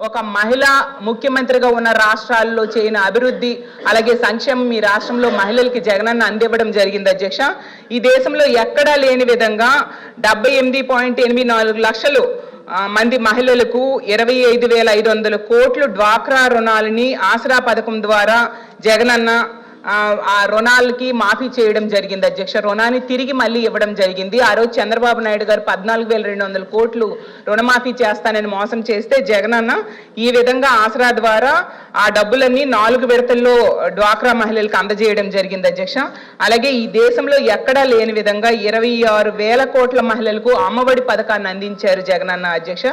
ఒక మహిళ ముఖ్యమంత్రిగా ఉన్న రాష్ట్రాల్లో చేయని అభివృద్ధి అలాగే సంక్షేమం ఈ రాష్ట్రంలో మహిళలకి జగనన్న అందివ్వడం జరిగింది అధ్యక్ష. ఈ దేశంలో ఎక్కడా లేని విధంగా డెబ్బై ఎనిమిది పాయింట్ ఎనిమిది నాలుగు లక్షలు మంది మహిళలకు ఇరవై ఐదు వేల ఐదు వందల కోట్లు డ్వాక్రా రుణాలని ఆసరా పథకం ద్వారా జగనన్న ఆ, రుణాలకి మాఫీ చేయడం జరిగింది. అధ్యక్ష రుణాన్ని తిరిగి మళ్ళీ ఇవ్వడం జరిగింది. ఆ రోజు చంద్రబాబు నాయుడు గారు పద్నాలుగు వేల రెండు వందల కోట్లు రుణమాఫీ చేస్తానని మోసం చేస్తే జగనన్న ఈ విధంగా ఆసరా ద్వారా ఆ డబ్బులన్నీ నాలుగు విడతల్లో డ్వాక్రా మహిళలకు అందజేయడం జరిగింది అధ్యక్ష. అలాగే ఈ దేశంలో ఎక్కడా లేని విధంగా ఇరవై ఆరు వేల కోట్ల మహిళలకు అమ్మఒడి పథకాన్ని అందించారు జగనన్న అధ్యక్ష.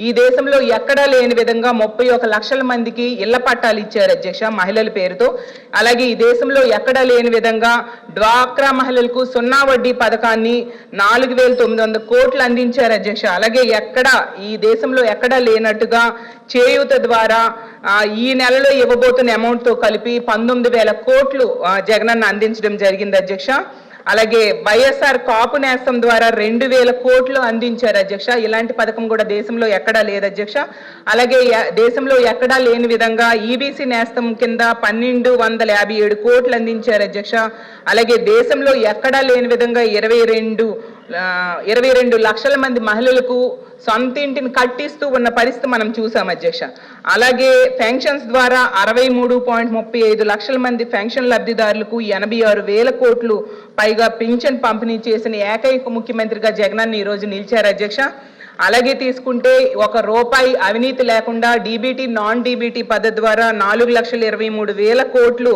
ఈ దేశంలో ఎక్కడా లేని విధంగా ముప్పై ఒక లక్షల మందికి ఇళ్ళ పట్టాలు ఇచ్చారు అధ్యక్ష మహిళల పేరుతో. అలాగే ఈ దేశంలో ఎక్కడా లేని విధంగా డ్వాక్రా మహిళలకు సున్నా వడ్డీ పథకాన్ని నాలుగు వేల తొమ్మిది వందల కోట్లు అందించారు అధ్యక్ష. అలాగే ఎక్కడ ఈ దేశంలో ఎక్కడా లేనట్టుగా చేయూత ద్వారా ఈ నెలలో ఇవ్వబోతున్న అమౌంట్తో కలిపి పంతొమ్మిది వేల కోట్లు జగనన్న అందించడం జరిగింది అధ్యక్ష. అలాగే వైఎస్ఆర్ కాపు నేస్తం ద్వారా రెండు వేల కోట్లు అందించారు అధ్యక్ష. ఇలాంటి పథకం కూడా దేశంలో ఎక్కడా లేదు అధ్యక్ష. అలాగే దేశంలో ఎక్కడా లేని విధంగా ఈబీసీ నేస్తం కింద పన్నెండు వందల యాభై ఏడు కోట్లు అందించారు అధ్యక్ష. అలాగే దేశంలో ఎక్కడా లేని విధంగా ఇరవై రెండు ఇరవై రెండు లక్షల మంది మహిళలకు సొంత ఇంటిని కట్టిస్తూ ఉన్న పరిస్థితి మనం చూసాం అధ్యక్ష. అలాగే పెన్షన్స్ ద్వారా అరవై మూడు పాయింట్ ముప్పై ఐదు లక్షల మంది పెన్షన్ లబ్ధిదారులకు ఎనభై ఆరు వేల కోట్లు పైగా పింఛన్ పంపిణీ చేసిన ఏకైక ముఖ్యమంత్రిగా జగనన్న ఈ రోజు నిలిచారు అధ్యక్ష. అలాగే తీసుకుంటే ఒక రూపాయి అవినీతి లేకుండా డీబీటీ నాన్ డీబీటీ పద్ధతి ద్వారా నాలుగు లక్షల ఇరవై మూడు వేల కోట్లు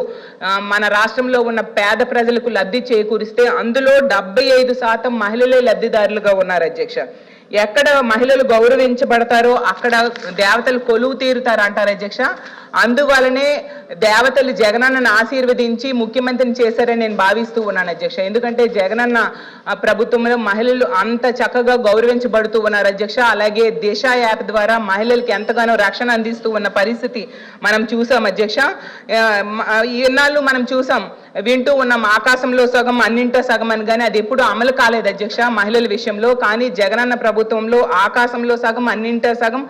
మన రాష్ట్రంలో ఉన్న పేద ప్రజలకు లబ్ధి చేకూరిస్తే అందులో డెబ్బై ఐదు శాతం మహిళలే లబ్ధిదారులుగా ఉన్నారు అధ్యక్ష. ఎక్కడ మహిళలు గౌరవించబడతారో అక్కడ దేవతలు కొలువు తీరుతారు అంటారు అధ్యక్ష. అందువలనే దేవతలు జగనన్నను ఆశీర్వదించి ముఖ్యమంత్రిని చేశారని నేను భావిస్తూ ఉన్నాను అధ్యక్ష. ఎందుకంటే జగనన్న ప్రభుత్వంలో మహిళలు అంత చక్కగా గౌరవించబడుతూ ఉన్నారు అధ్యక్ష. అలాగే దిశ యాప్ ద్వారా మహిళలకి ఎంతగానో రక్షణ అందిస్తూ ఉన్న పరిస్థితి మనం చూసాం అధ్యక్ష. ఇన్నాళ్ళు మనం చూసాం వింటూ ఉన్నాం ఆకాశంలో సగం అన్నింటో సగం అని. కానీ అది ఎప్పుడు అమలు కాలేదు అధ్యక్ష మహిళల విషయంలో. కానీ జగనన్న ప్రభుత్వంలో ఆకాశంలో సగం అన్నింటో సగం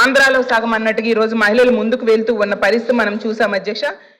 ఆంధ్రాలో సగం అన్నట్టుగా ఈ రోజు మహిళలు ముందుకు వెళ్తూ ఉన్నారు. పరిస్థితి మనం చూసాం అధ్యక్ష.